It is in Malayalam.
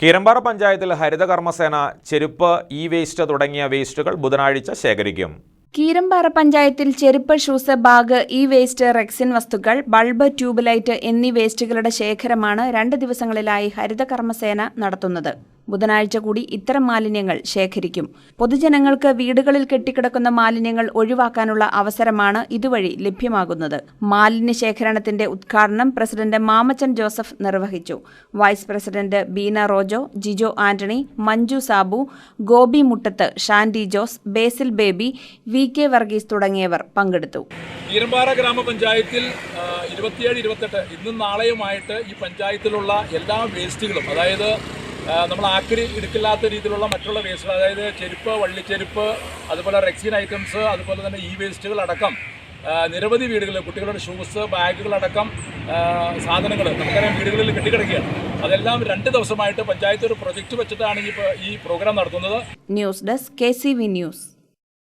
കീരമ്പാറ പഞ്ചായത്തിൽ ഹരിത കർമ്മസേന ചെരുപ്പ് ഇ വേസ്റ്റ് തുടങ്ങിയ വേസ്റ്റുകൾ ബുധനാഴ്ച ശേഖരിക്കും. കീരമ്പാറ പഞ്ചായത്തിൽ ചെരുപ്പ് shoes bag E waste rexine വസ്തുക്കൾ ബൾബ് ട്യൂബ് ലൈറ്റ് എന്നീ വേസ്റ്റുകളുടെ ശേഖരമാണ് രണ്ട് ദിവസങ്ങളിലായി ഹരിതകർമ്മസേന നടത്തുന്നത്. ബുധനാഴ്ച കൂടി ഇത്തരം മാലിന്യങ്ങൾ ശേഖരിക്കും. പൊതുജനങ്ങൾക്ക് വീടുകളിൽ കെട്ടിക്കിടക്കുന്ന മാലിന്യങ്ങൾ ഒഴിവാക്കാനുള്ള അവസരമാണ് ഇതുവഴി ലഭ്യമാകുന്നത്. മാലിന്യ ശേഖരണത്തിന്റെ ഉദ്ഘാടനം പ്രസിഡന്റ് മാമച്ചൻ ജോസഫ് നിർവഹിച്ചു. Vice president Beena Rojo Jijo Antony Manju Sabu Gopi Muttath Shandy Jose Basil Baby V K Varghese തുടങ്ങിയവർ പങ്കെടുത്തു. ഈരമ്പാറ ഗ്രാമപഞ്ചായത്തിൽ ഇരുപത്തിയേഴ് ഇരുപത്തെട്ട് ഇന്നും നാളെയുമായിട്ട് ഈ പഞ്ചായത്തിലുള്ള എല്ലാ വേസ്റ്റുകളും അതായത് നമ്മൾ ആക്രി എടുക്കില്ലാത്ത രീതിയിലുള്ള മറ്റുള്ള വേസ്റ്റുകൾ അതായത് ചെരുപ്പ് വള്ളിച്ചെരുപ്പ് അതുപോലെ റെക്സിൻ ഐറ്റംസ് അതുപോലെ തന്നെ ഇ വേസ്റ്റുകൾ അടക്കം നിരവധി വീടുകളിൽ കുട്ടികളുടെ ഷൂസ് ബാഗുകളടക്കം സാധനങ്ങൾ നമുക്കറിയാം വീടുകളിൽ കെട്ടിക്കിടക്കുകയാണ്. അതെല്ലാം രണ്ട് ദിവസമായിട്ട് പഞ്ചായത്ത് ഒരു പ്രൊജക്റ്റ് വെച്ചിട്ടാണ് ഈ ഈ പ്രോഗ്രാം നടത്തുന്നത്. News desk K news.